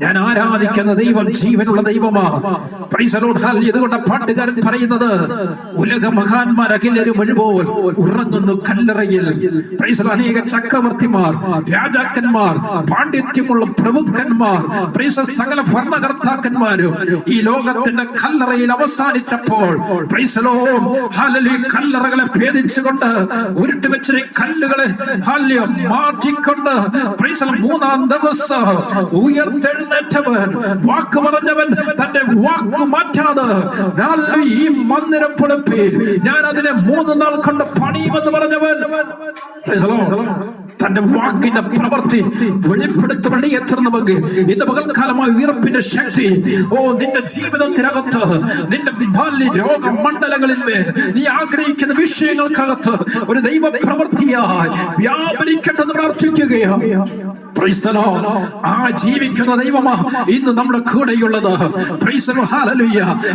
ഞാൻ ആരാധിക്കുന്ന ദൈവം ജീവനുള്ള ദൈവമാണ് പാട്ടുകാരൻ പറയുന്നത് ഉലക മഹാന്മാർ അഖിലരും ഒഴുപോൽ ഉറങ്ങുന്നു കല്ലറയിൽ. അനേക ചക്രവർത്തിമാർ രാജാക്കന്മാർ പാണ്ഡിത്യമുള്ള പ്രമുഖന്മാർ സകല ഭരണകർത്താക്കന്മാരും ഈ ലോകത്തിന്റെ കല്ലറയിൽ അവസാനിച്ചപ്പോൾ കല്ലറകളെ ഭേദിച്ചുകൊണ്ട് ഉരുട്ടി വെച്ച കല്ലുകളെ മാറ്റിക്കൊണ്ട് മൂന്നാം ദിവസം ഉയർത്തെഴുന്നേറ്റവൻ വാക്ക് പറഞ്ഞവൻ തന്റെ വാക്ക് മാറ്റാതെ. ഈ മന്ദിരം പൊളിപ്പി ഞാൻ അതിനെ മൂന്ന് നാൾ കൊണ്ട് പണിയുമെന്ന് പറഞ്ഞവൻ തന്റെ വാക്കിന്റെ പ്രവൃത്തി വെളിപ്പെടുത്തവണ്ടി എത്തണമെങ്കിൽ ഇന്ന് പകൽക്കാലമായ ഉയർപ്പിന്റെ ശക്തി ഓ നിന്റെ ജീവിതത്തിനകത്ത് നിന്റെ ബാല്യ മണ്ഡലങ്ങളിൽ നീ ആഗ്രഹിക്കുന്ന വിഷയങ്ങൾക്കകത്ത് ഒരു ദൈവ പ്രവൃത്തിയായി വ്യാപരിക്കട്ടെന്ന് പ്രാർത്ഥിക്കുകയാണ്. ആ ജീവിക്കുന്ന ദൈവമാ ഇന്ന് നമ്മുടെ കൂടെയുള്ളത്.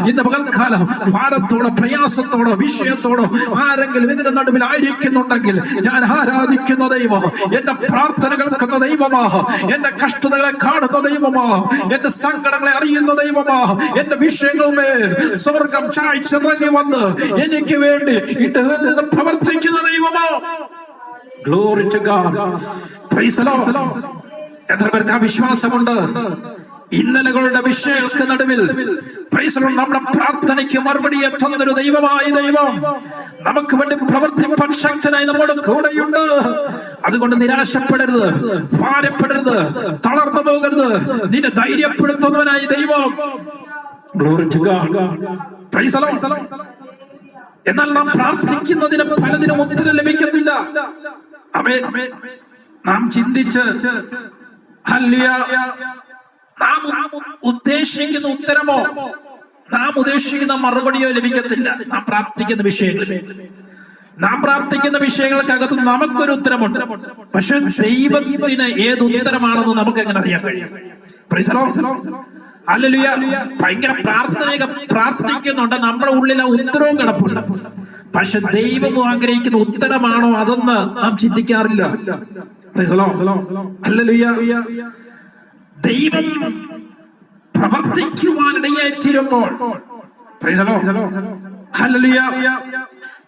ഇന്ന് പകൽക്കാലം ഭാരത്തോടോ പ്രയാസത്തോടോ വിഷയത്തോടോ ആരെങ്കിലും ഇതിന്റെ നടുവിൽ ആയിരിക്കുന്നുണ്ടെങ്കിൽ ഞാൻ ആരാധിക്കുന്ന ദൈവം എന്റെ പ്രാർത്ഥന കേൾക്കുന്ന ദൈവമാ എന്റെ കഷ്ടതകളെ കാണുന്ന ദൈവമാ എന്റെ സങ്കടങ്ങളെ അറിയുന്ന ദൈവമാ എന്റെ വിഷയങ്ങളുമേൽ സ്വർഗം ചായ്ച്ചിറങ്ങി വന്ന് എനിക്ക് വേണ്ടി ഇട്ട് പ്രവർത്തിക്കുന്ന ദൈവമാ. ഗ്ലോറി ടു എത്ര പേർക്ക് ആ വിശ്വാസമുണ്ട്? ഇന്നലകളുടെ വിഷയങ്ങൾക്ക് നടുവിൽ നമ്മുടെ പ്രാർത്ഥനയ്ക്ക് മറുപടി എത്തുന്ന ഒരു ദൈവമായ ദൈവം. നമുക്ക് വേണ്ടി പ്രവർത്തിപ്പാൻ ശക്തനായി നമ്മുടെ കൂടെയുണ്ട്. അതുകൊണ്ട് നിരാശപ്പെടരുത് ഭാരപ്പെടരുത് തളർന്നു പോകരുത്. നിന്നെ ധൈര്യപ്പെടുത്തുന്നവനായി ദൈവം. എന്നാൽ നാം പ്രാർത്ഥിക്കുന്നതിന് പലതിനും ഉത്തരം ലഭിക്കത്തില്ല. നാം ചിന്തിച്ച് നാം ഉദ്ദേശിക്കുന്ന ഉത്തരമോ? നാം ഉദ്ദേശിക്കുന്ന മറുപടിയോ ലഭിക്കത്തില്ല. നാം പ്രാർത്ഥിക്കുന്ന വിഷയങ്ങൾ. നാം പ്രാർത്ഥിക്കുന്ന വിഷയങ്ങൾക്കകത്ത് നമുക്കൊരു ഉത്തരമുണ്ട്. പക്ഷെ ദൈവത്തിന് ഏത് ഉത്തരമാണെന്ന് നമുക്ക് എങ്ങനെ അറിയാൻ കഴിയും? അല്ലലുയ. ഭയങ്കര പ്രാർത്ഥനയൊക്കെ പ്രാർത്ഥിക്കുന്നുണ്ട്. നമ്മുടെ ഉള്ളിൽ ആ ഉത്തരവും കിടപ്പുണ്ട്. പക്ഷെ ദൈവം ആഗ്രഹിക്കുന്ന ഉത്തരമാണോ അതെന്ന് നാം ചിന്തിക്കാറില്ല. ദൈവം പ്രവർത്തിക്കുവാനിടയായിത്തീരുമ്പോൾ.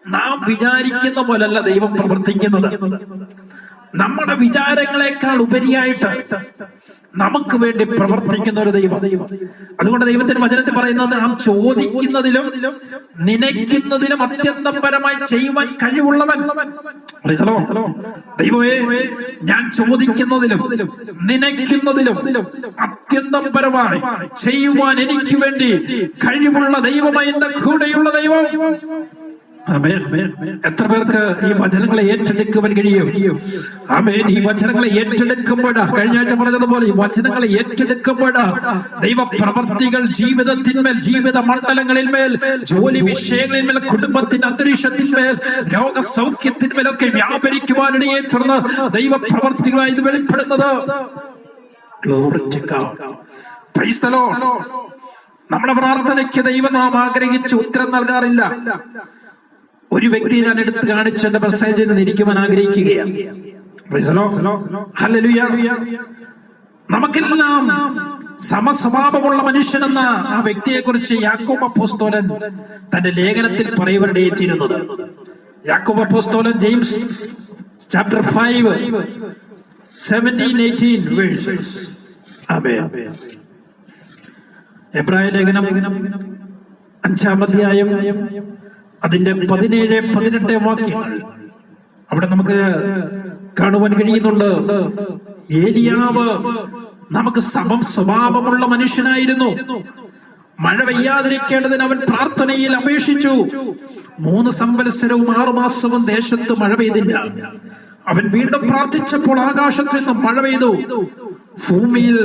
നാം വിചാരിക്കുന്ന പോലല്ല ദൈവം പ്രവർത്തിക്കുന്നത്. നമ്മുടെ വിചാരങ്ങളെക്കാൾ ഉപരിയായിട്ട് നമുക്ക് വേണ്ടി പ്രവർത്തിക്കുന്ന ഒരു ദൈവം. അതുകൊണ്ട് ദൈവത്തിന്റെ വചനത്തിൽ പറയുന്നത് നാം ചോദിക്കുന്നതിലും നനയ്ക്കുന്നതിലും അത്യന്തം പരമായി ചെയ്യുവാൻ കഴിവുള്ളവൻ. ദൈവമേ ഞാൻ ചോദിക്കുന്നതിലും നനയ്ക്കുന്നതിലും അത്യന്തം പരമായി ചെയ്യുവാൻ എനിക്ക് വേണ്ടി കഴിവുള്ള ദൈവമായി എന്റെ കൂടെയുള്ള ദൈവം. എത്ര പേർക്ക് ഈ വചനങ്ങളെ ഏറ്റെടുക്കുവാൻ കഴിയും? ആമേൻ. ഈ വചനങ്ങളെ ഏറ്റെടുക്കുമ്പോഴാ കഴിഞ്ഞ ആഴ്ച പറഞ്ഞതുപോലെ ഈ വചനങ്ങളെ ഏറ്റെടുക്കുമ്പോഴാ ദൈവ പ്രവർത്തികൾ ജീവിതത്തിന്മേൽ ജീവിത മണ്ഡലങ്ങളിന്മേൽ ജോലി വിഷയങ്ങളിന്മേൽ കുടുംബത്തിന്റെ അന്തരീക്ഷത്തിന്മേൽ രോഗസൗഖ്യത്തിന്മേലൊക്കെ വ്യാപരിക്കുവാനിടയെ തുടർന്ന് ദൈവ പ്രവർത്തികളായി ഇത് വെളിപ്പെടുന്നത്. നമ്മുടെ പ്രാർത്ഥനയ്ക്ക് ദൈവം നാം ആഗ്രഹിച്ച് ഉത്തരം നൽകാറില്ല. ഒരു വ്യക്തി ഞാൻ എടുത്ത് കാണിച്ച് എന്റെ മെസ്സേജിൽ നിരിക്കുവാൻ ആഗ്രഹിക്കുകയാണ്. നമുക്കെല്ലാം സമസ്വഭാവമുള്ള മനുഷ്യനെന്ന ആ വ്യക്തിയെ കുറിച്ച് യാക്കോബ പോസ്തോലൻ തന്റെ ലേഖനത്തിൽ പറയുവാനിടയെത്തിയിരുന്നത് യാക്കോബ പോസ്തോലൻ James chapter five seventeen eighteen എബ്രായ ലേഖനം അഞ്ചാം അതിന്റെ പതിനേഴ് പതിനെട്ട് വാക്യങ്ങൾ അവിടെ നമുക്ക് കാണുവാൻ കഴിയുന്നുണ്ട്. ഏലിയാവ് നമുക്ക് സമം സ്വഭാവമുള്ള മനുഷ്യനായിരുന്നു. മഴ പെയ്യാതിരിക്കേണ്ടതിന് അവൻ പ്രാർത്ഥനയിൽ അപേക്ഷിച്ചു. മൂന്ന് സംവത്സരവും ആറുമാസവും ദേശത്ത് മഴ പെയ്തില്ല. അവൻ വീണ്ടും പ്രാർത്ഥിച്ചപ്പോൾ ആകാശത്ത് നിന്ന് മഴ പെയ്തു. ഭൂമിയിൽ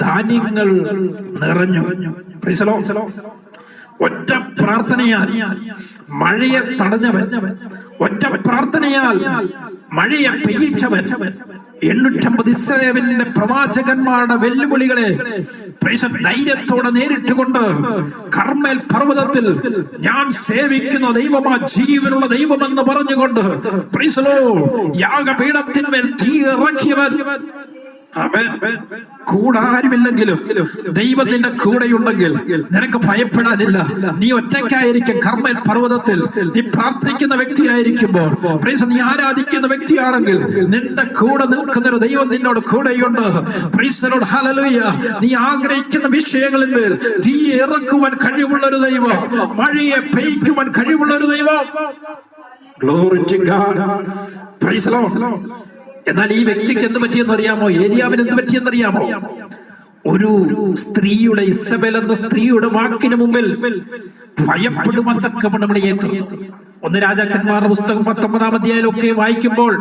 ധാന്യങ്ങൾ നിറഞ്ഞു. ഒറ്റ പ്രാർത്ഥനയാൽ മഴയെ തടഞ്ഞവൻ ഒറ്റ പ്രാർത്ഥനയാൽ മഴയെ പെയ്യിച്ചവൻ എണ്ണൂറ്റമ്പത് ഇസ്രയേലിന്റെ പ്രവാചകന്മാരുടെ വെല്ലുവിളികളെ ധൈര്യത്തോടെ നേരിട്ടുകൊണ്ട് കർമ്മേൽ പർവതത്തിൽ ഞാൻ സേവിക്കുന്ന ദൈവമാ ജീവനുള്ള ദൈവമെന്ന് പറഞ്ഞുകൊണ്ട് യാഗപീഠത്തിന് മേൽ തീ ഇറക്കിയവൻ. കൂടെ ആരുമില്ലെങ്കിലും ദൈവത്തിന്റെ കൂടെയുണ്ടെങ്കിൽ നിനക്ക് ഭയപ്പെടാനില്ല. നീ ഒറ്റയ്ക്കായിരിക്കും കർമ്മൽ പർവതത്തിൽ. നീ പ്രാർത്ഥിക്കുന്ന വ്യക്തിയായിരിക്കുമ്പോൾ പ്രൈസ് നീ ആരാധിക്കുന്ന വ്യക്തിയാണെങ്കിൽ നിന്റെ കൂടെ നിൽക്കുന്ന ഒരു ദൈവം നിന്നോട് കൂടെയുണ്ട്. പ്രീസനോട് ഹലലുയ നീ ആഗ്രഹിക്കുന്ന വിഷയങ്ങളിൽ മേൽ തീ ഇറക്കുവാൻ കഴിവുള്ള ഒരു ദൈവം. മഴയെ പെയ്ക്കുവാൻ കഴിവുള്ള ഒരു ദൈവം ഗ്ലോറി Lord. എന്നാൽ ഈ വ്യക്തിക്ക് എന്ത് പറ്റിയെന്ന് അറിയാമോ ഏരിയാവിന് എന്ത് പറ്റിയെന്ന് അറിയാമോ ഒരു സ്ത്രീയുടെ ഇസബൽ എന്ന സ്ത്രീയുടെ വാക്കിന് മുമ്പിൽ ഏറ്റു. ഒന്ന് രാജാക്കന്മാരുടെ പുസ്തകം പത്തൊമ്പതാം അധ്യായമൊക്കെ വായിക്കുമ്പോൾ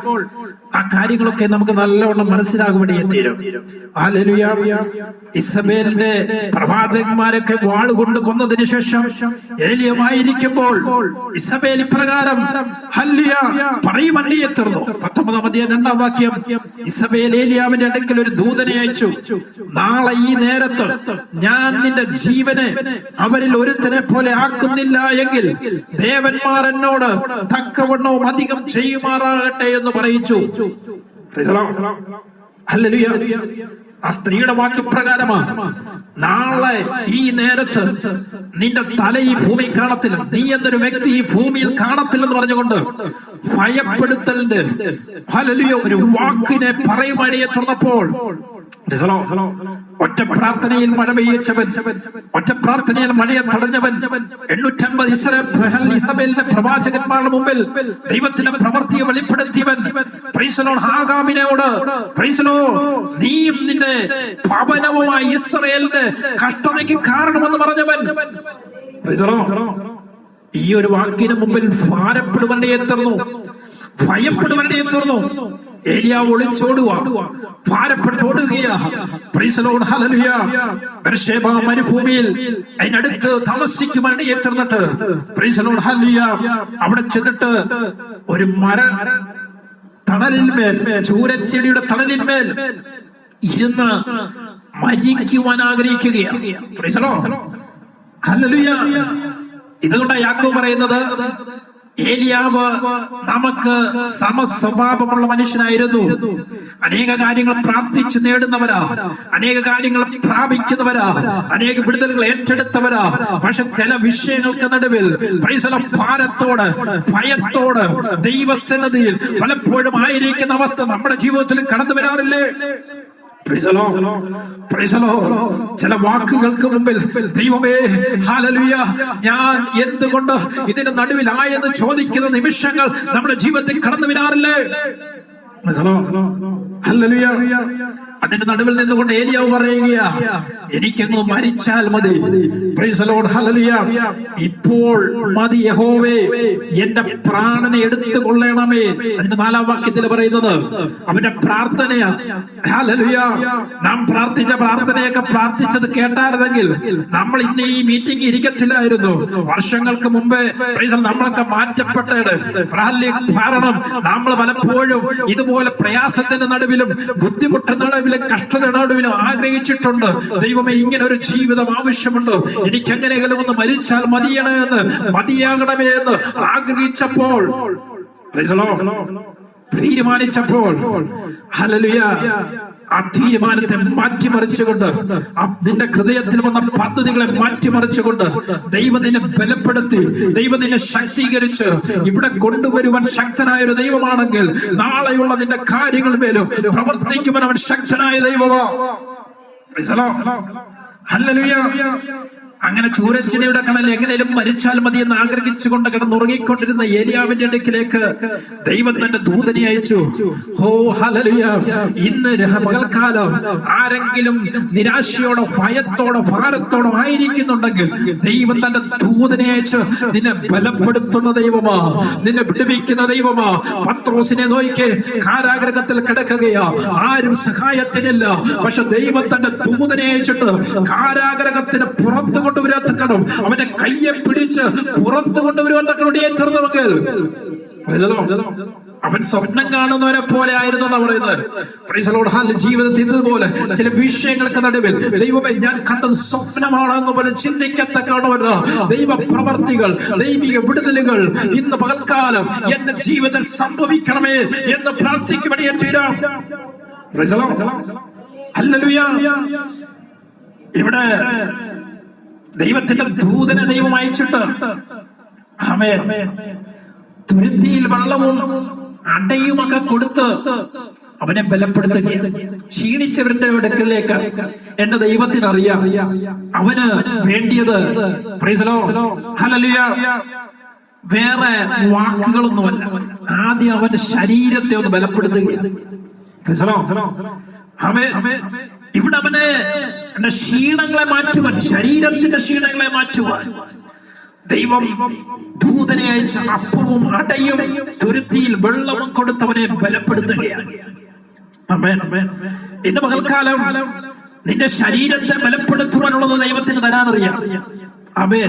ആ കാര്യങ്ങളൊക്കെ നമുക്ക് നല്ലവണ്ണം മനസ്സിലാകുമ്പോൾ എത്തിരും ഹല്ലേലൂയ. ഇസബേലിന്റെ പ്രവാചകന്മാരൊക്കെ വാളുകൊണ്ട് കൊന്നതിന് ശേഷം ഏലിയമായിരിക്കുമ്പോൾ ഇസബേൽ ഇപ്രകാരം ഹല്ലിയ പറയും എത്തുന്നു പത്തൊമ്പതാം അധ്യായം രണ്ടാം വാക്യം ഇസബേൽ ഏലിയാവിന്റെ അടുക്കൽ ഒരു ദൂതനെ അയച്ചു നാളെ ഈ നേരത്ത് ഞാൻ നിന്റെ ജീവനെ അവരിൽ ഒരുത്തനെ പോലെ ആക്കുന്നില്ല എങ്കിൽ ദേവന്മാർ എന്നോട് തക്കവണ്ണവും അധികം ചെയ്യുമാറാകട്ടെ എന്ന് പറയിച്ചു. ഹല്ലേലൂയ. ആ സ്ത്രീയുടെ വാക്യപ്രകാരമാണ് നാളെ ഈ നേരത്ത് നിന്റെ തല ഈ ഭൂമി കാണത്തില്ല നീ എന്നൊരു വ്യക്തി ഈ ഭൂമിയിൽ കാണത്തില്ലെന്ന് പറഞ്ഞുകൊണ്ട് ഭയപ്പെടുത്തലിന്റെ ഹല്ലേലൂയ ഒരു വാക്കിനെ പറയുമണിയെ തുറന്നപ്പോൾ. ഒറ്റ പ്രാർത്ഥനയിൽ മഴ പെയ്യച്ചവൻ ഒറ്റ പ്രാർത്ഥനയിൽ മഴയെ തടഞ്ഞവൻ. എണ്ണൂറ്റമ്പത് ഇസബേലിന്റെ പ്രവാചകന്മാരുടെ മുമ്പിൽ ദൈവത്തിന്റെ പ്രവൃത്തിയെ വെളിപ്പെടുത്തിയവൻ. ഹാഗാമിനോട് നീയും നിന്റെ ഭവനവുമായി ഇസ്രയേലിന്റെ കഷ്ടതയ്ക്ക് കാരണമെന്ന് പറഞ്ഞവൻ. ഈ ഒരു വാക്കിന് മുമ്പിൽ ഭാരപ്പെടുവണ്ടേ തീർന്നു. ഭയപ്പെടുവണ്ടേ എത്തുന്നു അതിനടുത്ത് ഹലുയ അവിടെ ചെന്നിട്ട് ഒരു മര തണലിന്മേൽ ചൂരച്ചെടിയുടെ തണലിന്മേൽ ഇരുന്ന് മരിക്കുവാൻ ആഗ്രഹിക്കുകയാണ് ഇതുകൊണ്ടാണ് യാക്കോ പറയുന്നത് ഏലിയാവ് നമുക്ക് സമസ്വഭാവമുള്ള മനുഷ്യനായിരുന്നു. അനേക കാര്യങ്ങൾ പ്രാർത്ഥിച്ചു നേടുന്നവരാ. അനേക കാര്യങ്ങൾ പ്രാപിക്കുന്നവരാ. അനേക വിടുതലുകൾ ഏറ്റെടുത്തവരാ. പക്ഷെ ചില വിഷയങ്ങൾക്ക് നടുവിൽ ഭാരത്തോട് ഭയത്തോട് ദൈവസന്നതിയിൽ പലപ്പോഴും ആയിരിക്കുന്ന അവസ്ഥ നമ്മുടെ ജീവിതത്തിൽ കടന്നു വരാറില്ലേ? ചില വാക്കുകൾക്ക് മുമ്പിൽ ദൈവമേ ഹാലലുയ ഞാൻ എന്തുകൊണ്ട് ഇതിന്റെ നടുവിലായെന്ന് ചോദിക്കുന്ന നിമിഷങ്ങൾ നമ്മുടെ ജീവിതത്തിൽ കടന്നു വരാറില്ലേ. അതിന്റെ നടുവിൽ നിന്നുകൊണ്ട് ഏലിയാവ് പറയുകയാ എനിക്കങ്ങ് മരിച്ചാൽ മതി. ഇപ്പോൾ മതി യഹോവേ. എന്റെ പ്രാണനെ എടുത്തു കൊള്ളണമേ. അതിന്റെ നാലാം വാക്യത്തിൽ പറയുന്നത് അവന്റെ പ്രാർത്ഥനയാ. നാം പ്രാർത്ഥിച്ച പ്രാർത്ഥനയൊക്കെ പ്രാർത്ഥിച്ചത് കേട്ടായിരുന്നെങ്കിൽ നമ്മൾ ഇന്ന് ഈ മീറ്റിംഗ് ഇരിക്കത്തില്ലായിരുന്നു. വർഷങ്ങൾക്ക് മുമ്പേ നമ്മളൊക്കെ മാറ്റപ്പെട്ടത് കാരണം നമ്മൾ പലപ്പോഴും ഇതുപോലെ പ്രയാസത്തിന്റെ നടുവിലും ബുദ്ധിമുട്ടിന്റെ നടുവിലും കഷ്ടത നടുവിലും ആഗ്രഹിച്ചിട്ടുണ്ട്. ദൈവമേ ഇങ്ങനെ ഒരു ജീവിതം ആവശ്യമുണ്ട് എനിക്ക് എങ്ങനെയെങ്കിലും ഒന്ന് മരിച്ചാൽ മതിയണേ എന്ന് മതിയാകണമേ എന്ന് ആഗ്രഹിച്ചപ്പോൾ. തീരുമാനിച്ചപ്പോൾ ആ തീരുമാനത്തെ മാറ്റിമറിച്ചുകൊണ്ട് നിന്റെ ഹൃദയത്തിൽ വന്ന പദ്ധതികളെ മാറ്റിമറിച്ചുകൊണ്ട് ദൈവം നിന്നെ ബലപ്പെടുത്തി ദൈവം നിന്നെ ശക്തീകരിച്ച് ഇവിടെ കൊണ്ടുവരുവാൻ ശക്തനായ ഒരു ദൈവമാണെങ്കിൽ നാളെയുള്ള നിന്റെ കാര്യങ്ങൾ മേലും പ്രവർത്തിക്കുവാൻ അവൻ ശക്തനായ ദൈവമാ Praise the Lord. ഹല്ലേലൂയ. അങ്ങനെ ചൂരച്ചിനയുടെ കണൽ എങ്ങനെയും മരിച്ചാൽ മതി എന്ന് ആഗ്രഹിച്ചുകൊണ്ട് കിടന്നുറങ്ങിക്കൊണ്ടിരുന്ന ഏലിയാവിന്റെ അടുക്കിലേക്ക് ദൈവം തന്റെ ദൂതനെ അയച്ചു. ഹോ ഇന്ന് പകൽക്കാലം ആരെങ്കിലും നിരാശയോടോ ഭയത്തോടോ ഭാരത്തോടോ ആയിരിക്കുന്നുണ്ടെങ്കിൽ ദൈവം തന്റെ ദൂതനെ അയച്ചു നിന്നെ ബലപ്പെടുത്തുന്ന ദൈവമാ നിന്നെ വിടുവിക്കുന്ന ദൈവമാ. പത്രോസിനെ നോക്കി കാരാഗ്രഹത്തിൽ കിടക്കുകയാ. ആരും സഹായത്തിനില്ല. പക്ഷെ ദൈവം തന്റെ ദൂതനെ അയച്ചിട്ട് കാരാഗ്രഹത്തിന് പുറത്തു കൊണ്ടുവരാൻ തക്കണം അവന്റെ കയ്യെ പിടിച്ച് പുറത്തു കൊണ്ടുവരുവാൻ തക്കണം ചേർന്നുവെങ്കിൽ അവൻ സ്വപ്നം കാണുന്നവരെ പോലെ ആയിരുന്നു എന്നാ പറയുന്നത്. ജീവിതത്തിൽ ഇതുപോലെ ചില വിഷയങ്ങൾക്ക് നടുവിൽ ദൈവമേ ഞാൻ കണ്ടത് സ്വപ്നമാണോ എന്ന് പോലെ ചിന്തിക്കത്തക്കവണ്ണമല്ല. ദൈവ പ്രവർത്തികൾ ദൈവിക വിടുതലുകൾ ഇന്ന് പകൽക്കാലം എന്റെ ജീവിതത്തിൽ സംഭവിക്കണമേ എന്ന് പ്രാർത്ഥിക്കുമ്പോൾ ഹല്ലേലൂയ. ഇവിടെ ദൈവത്തിന്റെ ദൂതനെ ദൈവം അയച്ചിട്ട് തുരുത്തിയിൽ വെള്ളവും അടയുമൊക്കെ കൊടുത്ത് അവനെ ബലപ്പെടുത്തുകയാണ്. ക്ഷീണിച്ചവരുടെ അടുക്കലേക്ക് എന്റെ ദൈവത്തിന് അറിയാം അവന് വേണ്ടിയത്. വേറെ വാക്കുകളൊന്നുമല്ല. ആദ്യം അവന്റെ ശരീരത്തെ ഒന്ന് ബലപ്പെടുത്തുകയാണ്. ഇവിടെ അവനെ എന്റെ ക്ഷീണങ്ങളെ മാറ്റുവാൻ ശരീരത്തിന്റെ ക്ഷീണങ്ങളെ മാറ്റുവാൻ. ദൈവം ദൂതനെ അയച്ച അപ്പവും അടയും തുരുത്തിയിൽ വെള്ളവും കൊടുത്തവനെ ബലപ്പെടുത്തുകയാണ്. ഇന്ന് പകൽക്കാലം നിന്റെ ശരീരത്തെ ബലപ്പെടുത്തുവാനുള്ളത് ദൈവത്തിന് തരാനറിയാം. അമേ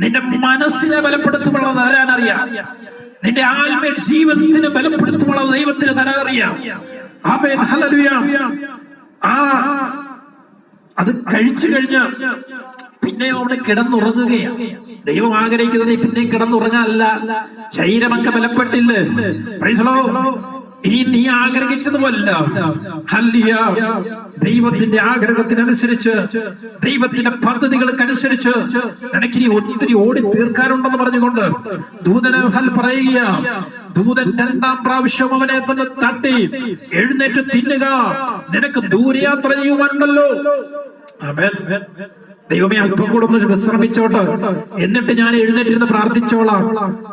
നിന്റെ മനസ്സിനെ ബലപ്പെടുത്തുവാനുള്ളത് തരാനറിയാം. നിന്റെ ആത്മീയ ജീവിതത്തിന് ബലപ്പെടുത്തുവാനുള്ളത് ദൈവത്തിന് തരാനറിയാം. ഹല്ലേലൂയ. ആ അത് കഴിച്ചു കഴിഞ്ഞ പിന്നെ അവിടെ കിടന്നുറങ്ങുകയാണ്. ദൈവം ആഗ്രഹിക്കുന്നത് പിന്നെയും പിന്നെ കിടന്നുറങ്ങാനല്ല. ശരീരമൊക്കെ ബലപ്പെട്ടില്ലേ? ഇനി നീ ആഗ്രഹിച്ചതുമല്ല. ഹല്ലിയ. ദൈവത്തിന്റെ ആഗ്രഹത്തിനനുസരിച്ച് ദൈവത്തിന്റെ പദ്ധതികൾക്കനുസരിച്ച് നിനക്കിനി ഒത്തിരി ഓടി തീർക്കാനുണ്ടെന്ന് പറഞ്ഞുകൊണ്ട് ദൂതന ഹൽ പറയുക ദൂതൻ രണ്ടാം പ്രാവശ്യം അവനെ തന്നെ തട്ടി എഴുന്നേറ്റ് തിന്നുക നിനക്ക് ദൂരയാത്ര ചെയ്യുവാനുണ്ടല്ലോ. ദൈവമേ അല്പം കൂടെ ഒന്ന് വിശ്രമിച്ചോട്ടെ. എന്നിട്ട് ഞാൻ എഴുന്നേറ്റിരുന്ന് പ്രാർത്ഥിച്ചോളാം.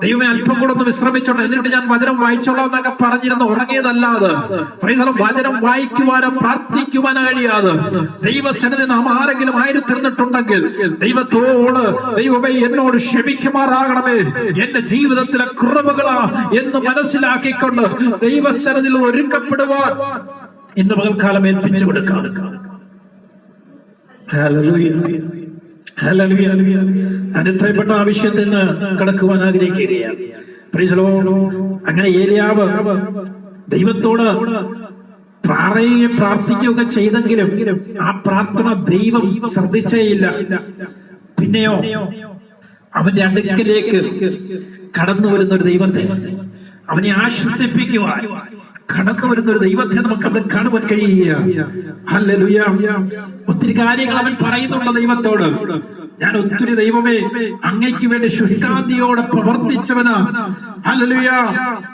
ദൈവമേ അല്പം കൂടെ ഒന്ന് വിശ്രമിച്ചോട്ടെ. എന്നിട്ട് ഞാൻ വചനം വായിച്ചോളാം എന്നൊക്കെ പറഞ്ഞിരുന്ന ഉറങ്ങിയതല്ലാതെ. വചനം വായിക്കുവാനോ പ്രാർത്ഥിക്കുവാനോ കഴിയാതെ ദൈവസന്നിധി നാം ആരെങ്കിലും ആയിരുന്നിട്ടുണ്ടെങ്കിൽ ദൈവത്തോട് ദൈവമേ എന്നോട് ക്ഷമിക്കുമാറാകണമേ. എന്റെ ജീവിതത്തിലെ കുറവുകളാ എന്ന് മനസ്സിലാക്കിക്കൊണ്ട് ദൈവസന്നിധിയിൽ ഒരുക്കപ്പെടുവാൻ ഇന്ന് പകൽക്കാലം ഏൽപ്പിച്ചു കൊടുക്കാം. അനുത്രയപ്പെട്ട ആവശ്യത്തിൽ നിന്ന് കടക്കുവാൻ ആഗ്രഹിക്കുകയാണ്. അങ്ങനെ ഏലിയാവ് ദൈവത്തോട് പ്രാർത്ഥിക്കുകയും പ്രാർത്ഥിക്കുകയൊക്കെ ചെയ്തെങ്കിലും ആ പ്രാർത്ഥന ദൈവം ശ്രദ്ധിച്ചേയില്ല. പിന്നെയോ അവന്റെ അടുക്കലേക്ക് കടന്നു വരുന്ന ഒരു ദൈവത്തെ അവനെ ആശ്വസിപ്പിക്കുവാൻ കടന്നു വരുന്ന ഒരു ദൈവത്തെ നമുക്ക് അവിടെ കാണുവാൻ കഴിയുക. ഒത്തിരി കാര്യങ്ങൾ അവൻ പറയുന്നുണ്ട് ദൈവത്തോട്. ഞാൻ ഒത്തിരി ദൈവമേ അങ്ങയ്ക്ക് വേണ്ടി ശുഷ്കാന്തിയോടെ പ്രവർത്തിച്ചവനാ. ഹല്ലേലൂയ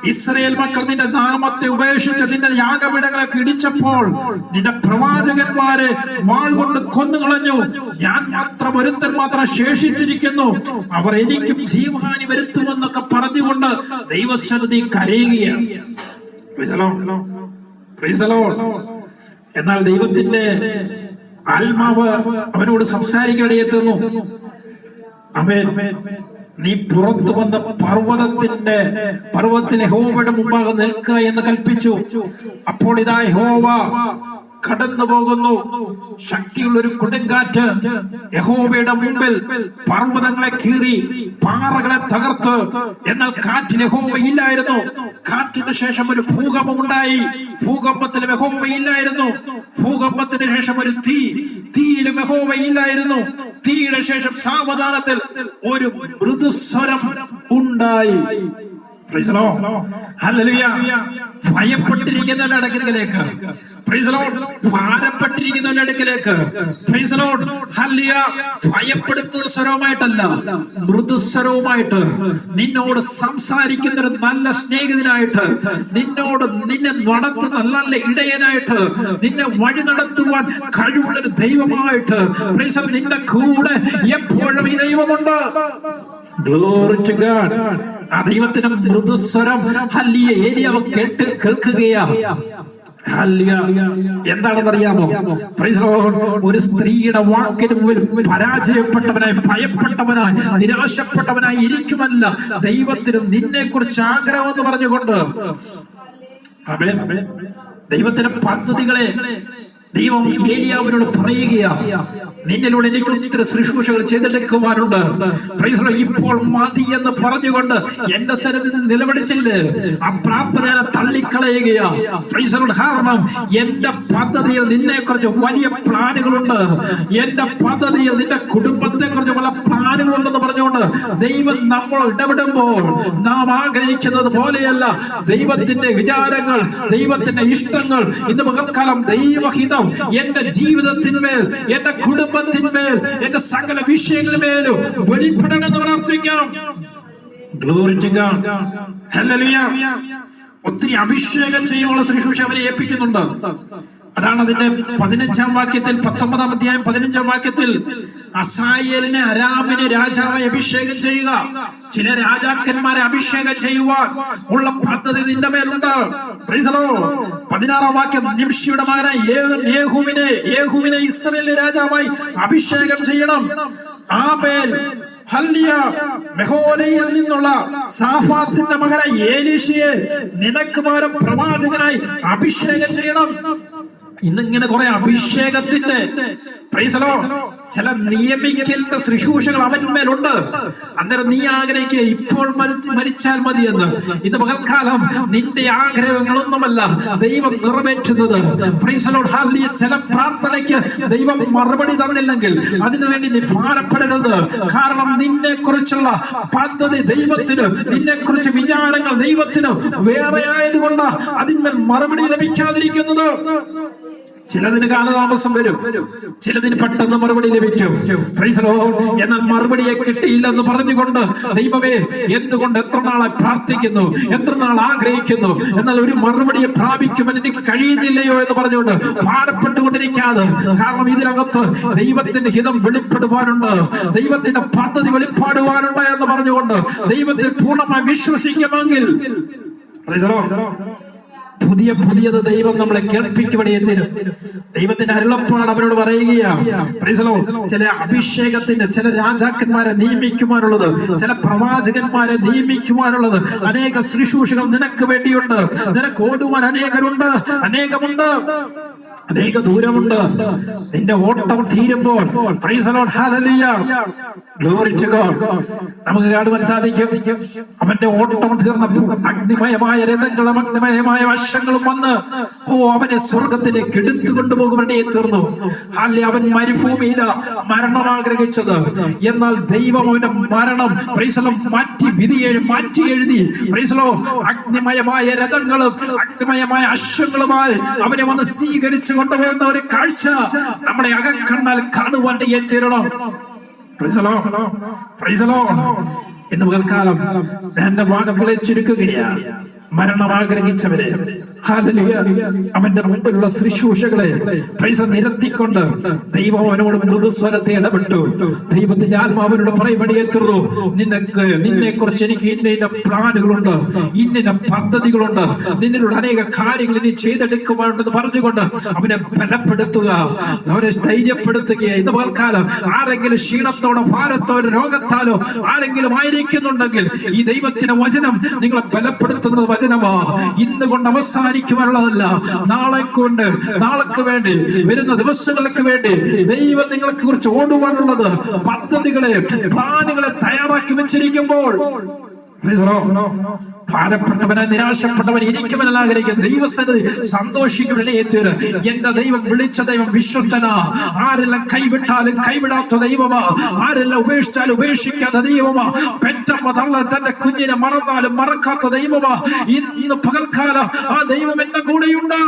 ഇസ്രയേൽ മക്കൾ നിന്റെ നാമത്തെ ഉപേക്ഷിച്ച് നിന്റെ യാഗപീഠങ്ങളെ കിടിച്ചപ്പോൾ നിന്റെ പ്രവാചകന്മാരെ വാൾ കൊണ്ട് കൊന്നുകളഞ്ഞു. ഞാൻ മാത്രം ഒരുത്തൻ മാത്രം ശേഷിച്ചിരിക്കുന്നു. അവർ എനിക്കും ജീവഹാനി വരുത്തുമെന്നൊക്കെ പറഞ്ഞുകൊണ്ട് ദൈവസന്നിധി കരയുകയാണ്. എന്നാൽ ദൈവത്തിന്റെ ആത്മാവ് അവനോട് സംസാരിക്കണിയെത്തുന്നു അമേൻ നീ പുറത്തു വന്ന പർവതത്തിന്റെ പർവത്തിന് ഹോവയുടെ മുമ്പാകെ നിൽക്കുക എന്ന് കൽപ്പിച്ചു. അപ്പോൾ ഇതാ യഹോവ. കടന്നു പോകുന്നു. ശക്തിയുള്ള ഒരു കൊടുങ്കാറ്റ് യഹോബയുടെ മുമ്പിൽ പർവതങ്ങളെ കീറി പാറകളെ തകർത്ത് എന്നാൽ കാറ്റിന് യഹോവ ഇല്ലായിരുന്നു. കാറ്റിന് ശേഷം ഒരു ഭൂകമ്പം ഉണ്ടായി. ഭൂകമ്പത്തിലും യഹോബയില്ലായിരുന്നു ഭൂകമ്പത്തിന് ശേഷം ഒരു തീ തീയിലും യഹോബയില്ലായിരുന്നു തീയുടെ ശേഷം സാവധാനത്തിൽ ഒരു മൃദുസ്വരം ഉണ്ടായി. ഭയപ്പെട്ടിരിക്കുന്നവരുടെ അടുക്കലേക്ക്. ഭാരപ്പെട്ടിരിക്കുന്നവരുടെ അടുക്കലേക്ക്. ഭയപ്പെടുത്തുന്ന സ്വരവുമായിട്ടല്ല മൃദുസ്വരവുമായിട്ട് നിന്നോട് സംസാരിക്കുന്ന ഒരു നല്ല സ്നേഹിതനായിട്ട് നിന്നോട് നിന്നെ നടത്തുന്ന നല്ല ഇടയനായിട്ട് നിന്നെ വഴി നടത്തുവാൻ കഴിവുള്ള ഒരു ദൈവമായിട്ട് നിന്റെ കൂടെ എപ്പോഴും ഈ ദൈവമുണ്ട്. Glory to God. ദൈവത്തിന്റെ മൃദുസ്വരം ഹല്ലിയ ഏലിയാവ് കേട്ട് കേൾക്കുകയാ. എന്താണെന്നറിയാമോ? ഒരു സ്ത്രീയുടെ വാക്കിന് മുമ്പിൽ പരാജയപ്പെട്ടവനായി ഭയപ്പെട്ടവനായി നിരാശപ്പെട്ടവനായി ഇരിക്കുമല്ല. ദൈവത്തിന് നിന്നെ കുറിച്ച് ആഗ്രഹം എന്ന് പറഞ്ഞുകൊണ്ട്. ദൈവത്തിന്റെ പദ്ധതികളെ ദൈവം ഏലിയാവിനോട് പറയുകയാ. നിന്നിലൂടെ എനിക്ക് ഒത്തിരി ശുശ്രൂഷകൾ ചെയ്തെടുക്കുവാനുണ്ട്. ഇപ്പോൾ മതി എന്ന് പറഞ്ഞുകൊണ്ട് എന്റെ സ്ഥലത്ത് നിലവിളിച്ചില്ലേ ആ പ്രാർത്ഥന തള്ളിക്കളയുകയാണ്. കാരണം എന്റെ പദ്ധതിയിൽ നിന്നെ കുറിച്ച് വലിയ പ്ലാനുകളുണ്ട് എന്റെ പദ്ധതിയിൽ നിന്റെ കുടുംബത്തെ കുറിച്ച് പല പ്ലാനുകളുണ്ടെന്ന് പറഞ്ഞുകൊണ്ട് ദൈവം നമ്മൾ ഇടപെടുമ്പോൾ നാം ആഗ്രഹിക്കുന്നത് പോലെയല്ല ദൈവത്തിന്റെ വിചാരങ്ങൾ ദൈവത്തിന്റെ ഇഷ്ടങ്ങൾ ഇന്ന് മുഖക്കാലം ദൈവഹിതം ഹിതം എന്റെ ജീവിതത്തിന്മേൽ എന്റെ കുടുംബത്തിന്മേൽ എന്റെ സകല പ്രാർത്ഥിക്കാം Glory to God. Hallelujah. ഒത്തിരി അഭിഷേകം ചെയ്യുമ്പോൾ ശുശ്രൂഷ അവരെ ഏൽപ്പിക്കുന്നുണ്ട് അതാണ് അതിന്റെ പതിനഞ്ചാം വാക്യത്തിൽ പത്തൊമ്പതാം അധ്യായം പതിനഞ്ചാം വാക്യത്തിൽ അസായേലിനെ അരാമിന് രാജാവായി അഭിഷേകം ചെയ്യുക. ചില രാജാക്കന്മാരെ അഭിഷേകം ചെയ്യുവാൻ ഉള്ള പദ്ധതി നിന്റെ മേലുണ്ട്. പതിനാറാം വാക്യം നിംഷിയുടെ മകനായ യേ- യേഹൂവിനെ യേഹൂവിനെ ഇസ്രയേലിലെ രാജാവായി അഭിഷേകം ചെയ്യണം. ആബേൽ ഹല്ലിയ മെഹോലയിൽ നിന്നുള്ള സാഫാത്തിന്റെ മകനായ ഏലീശയെ നിനക്ക് പകരം പ്രവാചകനായി അഭിഷേകം ചെയ്യണം. ഇന്നിങ്ങനെ കുറെ അഭിഷേകത്തിന്റെ ചില നിയമിക്കലിന്റെ ശുശ്രൂഷകൾ അവന്മേലുണ്ട് അന്നേരം നീ ആഗ്രഹിക്കുക ഇപ്പോൾ മരി- മരിച്ചാൽ മതിയെന്ന്. ഇന്ന് പകൽക്കാലം നിന്റെ ആഗ്രഹങ്ങളൊന്നുമല്ല. ദൈവം നിറവേറ്റുന്നത്. ചില പ്രാർത്ഥനയ്ക്ക് ദൈവം മറുപടി തന്നില്ലെങ്കിൽ അതിനുവേണ്ടി നീ ഭാരപ്പെടരുത്. കാരണം നിന്നെ കുറിച്ചുള്ള പദ്ധതി ദൈവത്തിന് നിന്നെ കുറിച്ച് വിചാരങ്ങൾ ദൈവത്തിന് വേറെ ആയതുകൊണ്ട് അതിന്മേൽ മറുപടി ലഭിക്കാതിരിക്കുന്നത്. ചിലതിന് കാലതാമസം വരും. ചിലതിന് പെട്ടെന്ന് മറുപടി ലഭിക്കും. എന്നാൽ മറുപടിയെ കിട്ടിയില്ലെന്ന് പറഞ്ഞുകൊണ്ട് ദൈവമേ എന്തുകൊണ്ട് എത്ര നാളെ പ്രാർത്ഥിക്കുന്നു? എത്ര നാൾ ആഗ്രഹിക്കുന്നു? എന്നാൽ ഒരു മറുപടിയെ പ്രാപിക്കുമെന്ന് എനിക്ക് കഴിയുന്നില്ലയോ എന്ന് പറഞ്ഞുകൊണ്ട് ഭാരപ്പെട്ടുകൊണ്ടിരിക്കാതെ കാരണം ഇതിനകത്ത് ദൈവത്തിന്റെ ഹിതം വെളിപ്പെടുവാനുണ്ട്. ദൈവത്തിന്റെ പദ്ധതി വെളിപ്പാടുവാനുണ്ട് എന്ന് പറഞ്ഞുകൊണ്ട് ദൈവത്തെ പൂർണമായി വിശ്വസിക്കുമെങ്കിൽ. പുതിയ പുതിയത് ദൈവം നമ്മളെ കേൾപ്പിക്കുവടിയെ തരും. ദൈവത്തിന്റെ അരുളപ്പാട് അവരോട് പറയുകയാണ്. ചില അഭിഷേകത്തിന്റെ ചില രാജാക്കന്മാരെ നിയമിക്കുവാനുള്ളത് ചില പ്രവാചകന്മാരെ നിയമിക്കുവാനുള്ളത് അനേക ശുശ്രൂഷകൾ നിനക്ക് വേണ്ടിയുണ്ട്. നിനക്ക് ഓടുവാൻ അനേകരുണ്ട് അനേകമുണ്ട്. അനേക ദൂരമുണ്ട്. നിന്റെ ഓട്ടം തീരുമ്പോൾ നമുക്ക് കാണുവാൻ സാധിക്കും. അവന്റെ ഓട്ടം തീർന്നപ്പോൾ അഗ്നിമയമായ രഥങ്ങളും അഗ്നിമയമായ വശങ്ങളും വന്ന് ഓ അവനെ സ്വർഗത്തിലേക്ക് എടുത്തു കൊണ്ടുപോകുവാനേ തീർന്നു. അല്ലെ അവൻ മരുഭൂമിയില മരണം ആഗ്രഹിച്ചത്. എന്നാൽ ദൈവം അവന്റെ മരണം പ്രൈസലം മാറ്റി വിധി മാറ്റി എഴുതി. പ്രൈസലോ അഗ്നിമയമായ രഥങ്ങളും അഗ്നിമയമായ അശ്വങ്ങളുമായി അവനെ വന്ന് സ്വീകരിച്ചു. കൊണ്ടുപോകുന്ന ഒരു കാഴ്ച നമ്മളെ അകക്കണ്ണാൽ കാണുവാൻ Lord. ഇന്ന് പകൽക്കാലം എന്റെ വാക്കുകളെ ചുരുക്കുകയാണ് മരണം ആഗ്രഹിച്ചവരെ. അവന്റെ മുമ്പിലുള്ള ശുശ്രൂഷകളെ പൈസ നിരത്തിക്കൊണ്ട് ദൈവം അവനോട് മൃദുസ്വരത്തെ ഇടപെട്ടു. ദൈവത്തിന്റെ ആത്മാവിനോട് പറയുമ്പടിയെ തീർന്നു നിനക്ക് നിന്നെ കുറിച്ച് എനിക്ക് ഇന്ന ഇന്ന പ്ലാനുകളുണ്ട് ഇന്ന പദ്ധതികളുണ്ട്. നിന്നിലൂടെ അനേക കാര്യങ്ങൾ നീ ചെയ്തെടുക്കുവാനുണ്ടെന്ന് പറഞ്ഞുകൊണ്ട് അവനെ ബലപ്പെടുത്തുക. അവനെ ധൈര്യപ്പെടുത്തുക. ഇന്ന് പകൽക്കാലം ആരെങ്കിലും ക്ഷീണത്തോടോ ഭാരത്തോടോ രോഗത്താലോ ആരെങ്കിലും ആയിരിക്കുന്നുണ്ടെങ്കിൽ ഈ ദൈവത്തിന്റെ വചനം നിങ്ങളെ ബലപ്പെടുത്തുന്ന വചനമാ. ഇന്ന് കൊണ്ട് അവസാനിക്കുവാനുള്ളതല്ല നാളെ കൊണ്ട് നാളെക്ക് വേണ്ടി വരുന്ന ദിവസങ്ങൾക്ക് വേണ്ടി ദൈവം നിങ്ങൾക്ക് കുറിച്ച് ഓടുവാനുള്ളത് പദ്ധതികളെ പ്ലാനുകളെ തയ്യാറാക്കി വെച്ചിരിക്കുമ്പോൾ. ഭാരപ്പെട്ടവനെ നിരാശപ്പെട്ടവൻ ഇരിക്കുമെന്ന് ആഗ്രഹിക്കുന്ന ദൈവസന്നിധി സന്തോഷിക്കുമെന്ന് ഏറ്റുവര് എന്റെ ദൈവം വിളിച്ച ദൈവം വിശ്വസ്തനാ ആരെല്ലാം കൈവിട്ടാലും കൈവിടാത്ത ദൈവമാ. ആരെല്ലാം ഉപേക്ഷിച്ചാലും ഉപേക്ഷിക്കാത്ത ദൈവമാ. പെറ്റമ്മ തള്ള തന്റെ കുഞ്ഞിനെ മറന്നാലും മറക്കാത്ത ദൈവമാ. ഇന്ന് പകൽക്കാലം ആ ദൈവം എന്റെ കൂടെയുണ്ട്.